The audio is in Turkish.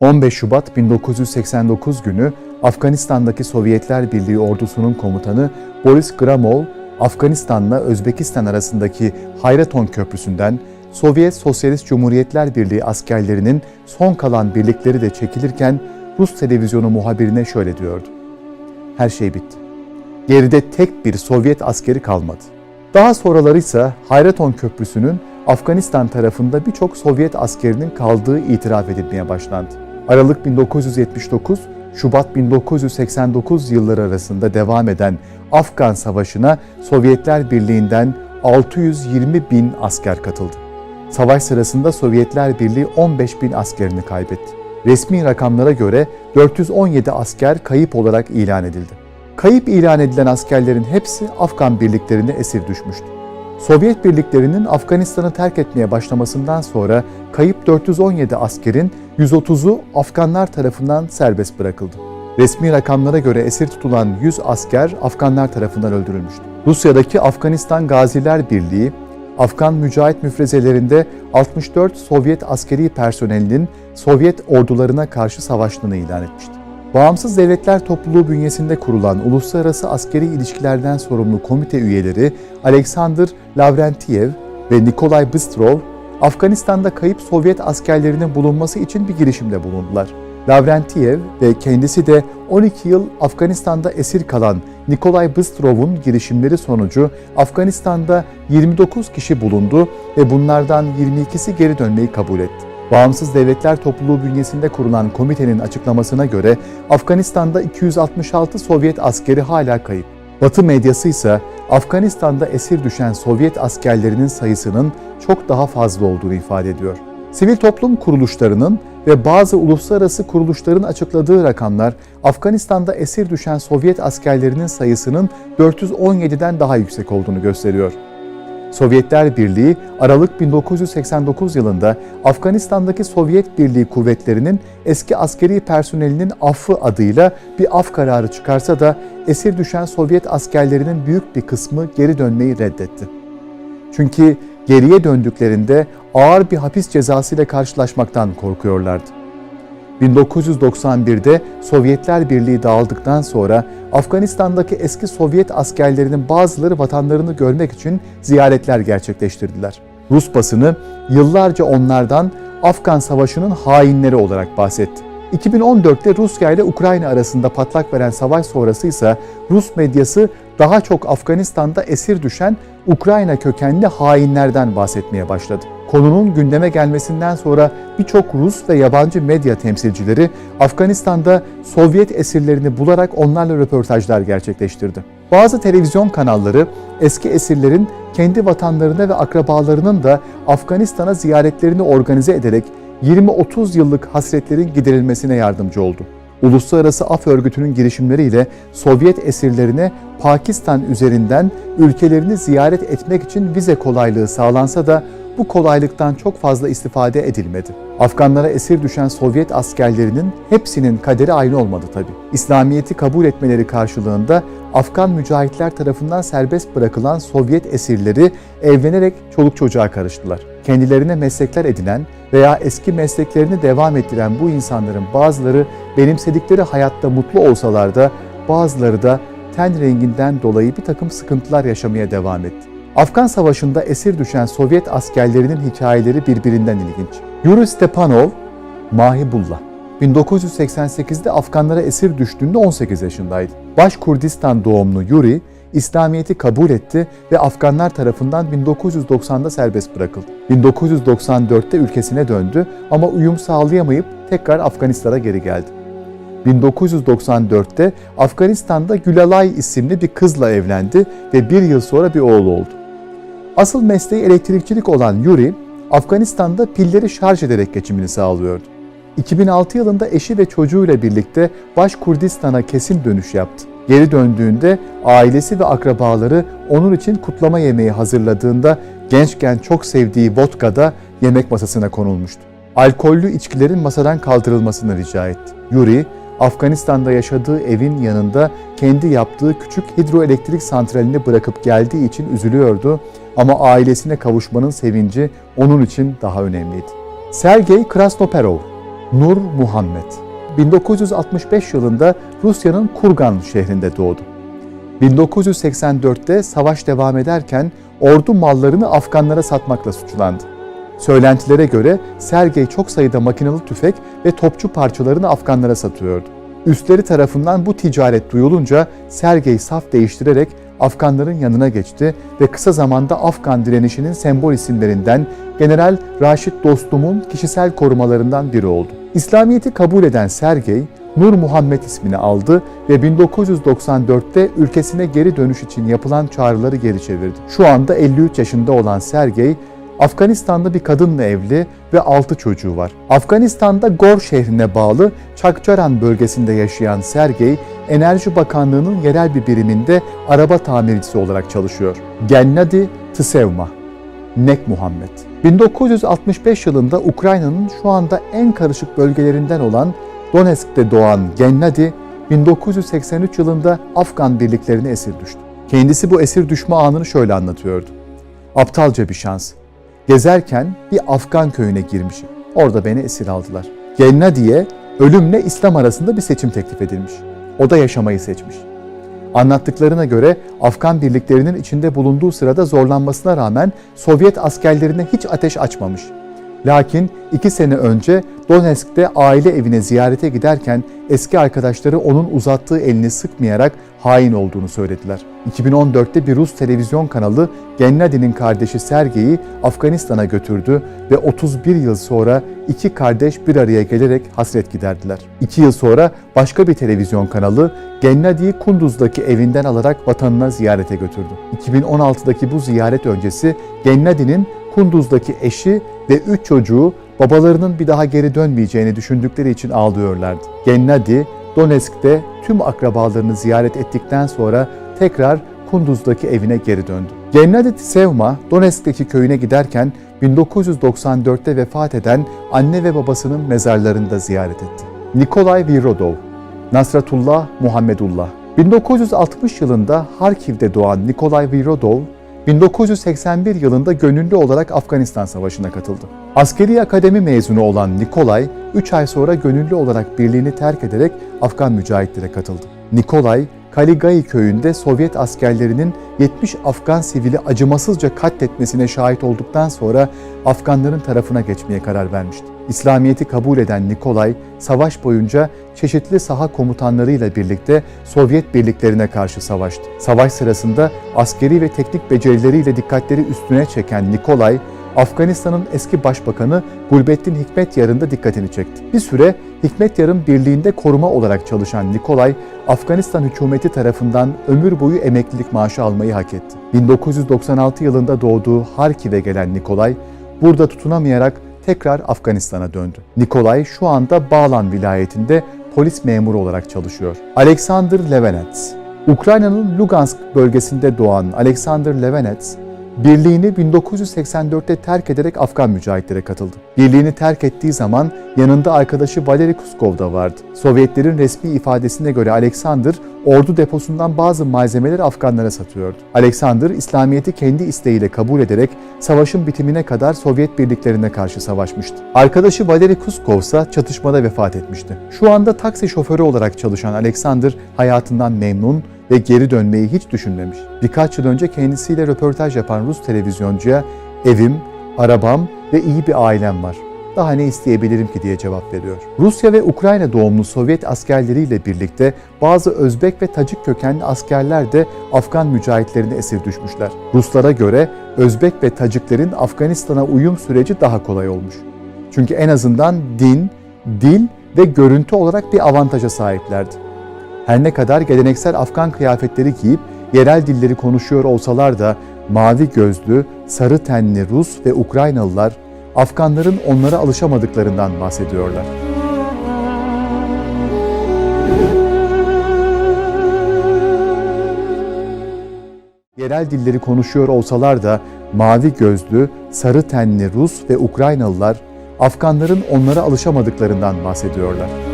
15 Şubat 1989 günü Afganistan'daki Sovyetler Birliği ordusunun komutanı Boris Gramov, Afganistan'la Özbekistan arasındaki Hayraton Köprüsü'nden Sovyet Sosyalist Cumhuriyetler Birliği askerlerinin son kalan birlikleri de çekilirken Rus televizyonu muhabirine şöyle diyordu. Her şey bitti. Geride tek bir Sovyet askeri kalmadı. Daha sonraları ise Hayraton Köprüsü'nün Afganistan tarafında birçok Sovyet askerinin kaldığı itiraf edilmeye başlandı. Aralık 1979, Şubat 1989 yılları arasında devam eden Afgan Savaşı'na Sovyetler Birliği'nden 620 bin asker katıldı. Savaş sırasında Sovyetler Birliği 15 bin askerini kaybetti. Resmi rakamlara göre 417 asker kayıp olarak ilan edildi. Kayıp ilan edilen askerlerin hepsi Afgan birliklerine esir düşmüştü. Sovyet birliklerinin Afganistan'ı terk etmeye başlamasından sonra kayıp 417 askerin 130'u Afganlar tarafından serbest bırakıldı. Resmi rakamlara göre esir tutulan 100 asker Afganlar tarafından öldürülmüştü. Rusya'daki Afganistan Gaziler Birliği, Afgan mücahit müfrezelerinde 64 Sovyet askeri personelinin Sovyet ordularına karşı savaştığını ilan etmişti. Bağımsız Devletler Topluluğu bünyesinde kurulan uluslararası askeri ilişkilerden sorumlu komite üyeleri Alexander Lavrentiev ve Nikolay Bystrov, Afganistan'da kayıp Sovyet askerlerinin bulunması için bir girişimde bulundular. Lavrentiev ve kendisi de 12 yıl Afganistan'da esir kalan Nikolay Bystrov'un girişimleri sonucu Afganistan'da 29 kişi bulundu ve bunlardan 22'si geri dönmeyi kabul etti. Bağımsız Devletler Topluluğu bünyesinde kurulan komitenin açıklamasına göre Afganistan'da 266 Sovyet askeri hala kayıp. Batı medyası ise Afganistan'da esir düşen Sovyet askerlerinin sayısının çok daha fazla olduğunu ifade ediyor. Sivil toplum kuruluşlarının ve bazı uluslararası kuruluşların açıkladığı rakamlar Afganistan'da esir düşen Sovyet askerlerinin sayısının 417'den daha yüksek olduğunu gösteriyor. Sovyetler Birliği Aralık 1989 yılında Afganistan'daki Sovyet Birliği kuvvetlerinin eski askeri personelinin affı adıyla bir af kararı çıkarsa da esir düşen Sovyet askerlerinin büyük bir kısmı geri dönmeyi reddetti. Çünkü geriye döndüklerinde ağır bir hapis cezası ile karşılaşmaktan korkuyorlardı. 1991'de Sovyetler Birliği dağıldıktan sonra Afganistan'daki eski Sovyet askerlerinin bazıları vatanlarını görmek için ziyaretler gerçekleştirdiler. Rus basını yıllarca onlardan Afgan Savaşı'nın hainleri olarak bahsetti. 2014'te Rusya ile Ukrayna arasında patlak veren savaş sonrası ise Rus medyası daha çok Afganistan'da esir düşen Ukrayna kökenli hainlerden bahsetmeye başladı. Konunun gündeme gelmesinden sonra birçok Rus ve yabancı medya temsilcileri Afganistan'da Sovyet esirlerini bularak onlarla röportajlar gerçekleştirdi. Bazı televizyon kanalları eski esirlerin kendi vatanlarına ve akrabalarının da Afganistan'a ziyaretlerini organize ederek 20-30 yıllık hasretlerin giderilmesine yardımcı oldu. Uluslararası Af Örgütü'nün girişimleriyle Sovyet esirlerine Pakistan üzerinden ülkelerini ziyaret etmek için vize kolaylığı sağlansa da bu kolaylıktan çok fazla istifade edilmedi. Afganlara esir düşen Sovyet askerlerinin hepsinin kaderi aynı olmadı tabi. İslamiyet'i kabul etmeleri karşılığında Afgan mücahitler tarafından serbest bırakılan Sovyet esirleri evlenerek çoluk çocuğa karıştılar. Kendilerine meslekler edinen veya eski mesleklerini devam ettiren bu insanların bazıları benimsedikleri hayatta mutlu olsalar da bazıları da ten renginden dolayı bir takım sıkıntılar yaşamaya devam etti. Afgan Savaşı'nda esir düşen Sovyet askerlerinin hikayeleri birbirinden ilginç. Yuri Stepanov, Mahibullah. 1988'de Afganlara esir düştüğünde 18 yaşındaydı. Baş Kurdistan doğumlu Yuri, İslamiyet'i kabul etti ve Afganlar tarafından 1990'da serbest bırakıldı. 1994'te ülkesine döndü ama uyum sağlayamayıp tekrar Afganistan'a geri geldi. 1994'te Afganistan'da Gülalay isimli bir kızla evlendi ve bir yıl sonra bir oğlu oldu. Asıl mesleği elektrikçilik olan Yuri, Afganistan'da pilleri şarj ederek geçimini sağlıyordu. 2006 yılında eşi ve çocuğuyla birlikte Baş Kurdistan'a kesin dönüş yaptı. Geri döndüğünde ailesi ve akrabaları onun için kutlama yemeği hazırladığında gençken çok sevdiği vodka da yemek masasına konulmuştu. Alkollü içkilerin masadan kaldırılmasını rica etti. Yuri, Afganistan'da yaşadığı evin yanında kendi yaptığı küçük hidroelektrik santralini bırakıp geldiği için üzülüyordu ama ailesine kavuşmanın sevinci onun için daha önemliydi. Sergey Krasnoperov Nur Muhammed 1965 yılında Rusya'nın Kurgan şehrinde doğdu. 1984'te savaş devam ederken ordu mallarını Afganlara satmakla suçlandı. Söylentilere göre Sergey çok sayıda makinalı tüfek ve topçu parçalarını Afganlara satıyordu. Üstleri tarafından bu ticaret duyulunca Sergey saf değiştirerek Afganların yanına geçti ve kısa zamanda Afgan direnişinin sembol isimlerinden General Raşit Dostum'un kişisel korumalarından biri oldu. İslamiyet'i kabul eden Sergey, Nur Muhammed ismini aldı ve 1994'te ülkesine geri dönüş için yapılan çağrıları geri çevirdi. Şu anda 53 yaşında olan Sergey, Afganistan'da bir kadınla evli ve 6 çocuğu var. Afganistan'da Gor şehrine bağlı Çakçaran bölgesinde yaşayan Sergey, Enerji Bakanlığı'nın yerel bir biriminde araba tamircisi olarak çalışıyor. Gennady Tsevma, Nek Muhammed. 1965 yılında Ukrayna'nın şu anda en karışık bölgelerinden olan Donetsk'te doğan Gennady, 1983 yılında Afgan birliklerine esir düştü. Kendisi bu esir düşme anını şöyle anlatıyordu. Aptalca bir şans. Gezerken bir Afgan köyüne girmişim. Orada beni esir aldılar. Gennady'ye ölümle İslam arasında bir seçim teklif edilmiş. O da yaşamayı seçmiş. Anlattıklarına göre Afgan birliklerinin içinde bulunduğu sırada zorlanmasına rağmen Sovyet askerlerine hiç ateş açmamış. Lakin iki sene önce Donetsk'te aile evine ziyarete giderken eski arkadaşları onun uzattığı elini sıkmayarak hain olduğunu söylediler. 2014'te bir Rus televizyon kanalı Gennady'nin kardeşi Sergey'i Afganistan'a götürdü ve 31 yıl sonra iki kardeş bir araya gelerek hasret giderdiler. İki yıl sonra başka bir televizyon kanalı Gennady'yi Kunduz'daki evinden alarak vatanına ziyarete götürdü. 2016'daki bu ziyaret öncesi Gennady'nin Kunduz'daki eşi ve üç çocuğu babalarının bir daha geri dönmeyeceğini düşündükleri için ağlıyorlardı. Gennady, Donetsk'te tüm akrabalarını ziyaret ettikten sonra tekrar Kunduz'daki evine geri döndü. Gennady Tsevma, Donetsk'teki köyüne giderken 1994'te vefat eden anne ve babasının mezarlarını da ziyaret etti. Nikolay Virodov, Nasratullah Muhammedullah 1960 yılında Harkiv'de doğan Nikolay Virodov, 1981 yılında gönüllü olarak Afganistan Savaşı'na katıldı. Askeri akademi mezunu olan Nikolay, 3 ay sonra gönüllü olarak birliğini terk ederek Afgan mücahitlere katıldı. Nikolay, Kaligai köyünde Sovyet askerlerinin 70 Afgan sivili acımasızca katletmesine şahit olduktan sonra Afganların tarafına geçmeye karar vermişti. İslamiyet'i kabul eden Nikolay, savaş boyunca çeşitli saha komutanlarıyla birlikte Sovyet birliklerine karşı savaştı. Savaş sırasında askeri ve teknik becerileriyle dikkatleri üstüne çeken Nikolay, Afganistan'ın eski başbakanı Gulbettin Hikmetyar'ın da dikkatini çekti. Bir süre Hikmetyar'ın birliğinde koruma olarak çalışan Nikolay, Afganistan hükümeti tarafından ömür boyu emeklilik maaşı almayı hak etti. 1996 yılında doğduğu Harkiv'e gelen Nikolay, burada tutunamayarak tekrar Afganistan'a döndü. Nikolay şu anda Bağlan vilayetinde polis memuru olarak çalışıyor. Alexander Levenets Ukrayna'nın Lugansk bölgesinde doğan Alexander Levenets, birliğini 1984'te terk ederek Afgan mücahitlere katıldı. Birliğini terk ettiği zaman yanında arkadaşı Valeri Kuskov da vardı. Sovyetlerin resmi ifadesine göre Alexander, ordu deposundan bazı malzemeleri Afganlara satıyordu. Alexander, İslamiyet'i kendi isteğiyle kabul ederek savaşın bitimine kadar Sovyet birliklerine karşı savaşmıştı. Arkadaşı Valeri Kuskov ise çatışmada vefat etmişti. Şu anda taksi şoförü olarak çalışan Alexander hayatından memnun ve geri dönmeyi hiç düşünmemiş. Birkaç yıl önce kendisiyle röportaj yapan Rus televizyoncuya evim, arabam ve iyi bir ailem var. Daha ne isteyebilirim ki diye cevap veriyor. Rusya ve Ukrayna doğumlu Sovyet askerleriyle birlikte bazı Özbek ve Tacik kökenli askerler de Afgan mücahitlerine esir düşmüşler. Ruslara göre Özbek ve Taciklerin Afganistan'a uyum süreci daha kolay olmuş. Çünkü en azından din, dil ve görüntü olarak bir avantaja sahiplerdi. Her ne kadar geleneksel Afgan kıyafetleri giyip yerel dilleri konuşuyor olsalar da mavi gözlü, sarı tenli Rus ve Ukraynalılar Afganların onlara alışamadıklarından bahsediyorlar. Yerel dilleri konuşuyor olsalar da mavi gözlü, sarı tenli Rus ve Ukraynalılar Afganların onlara alışamadıklarından bahsediyorlar.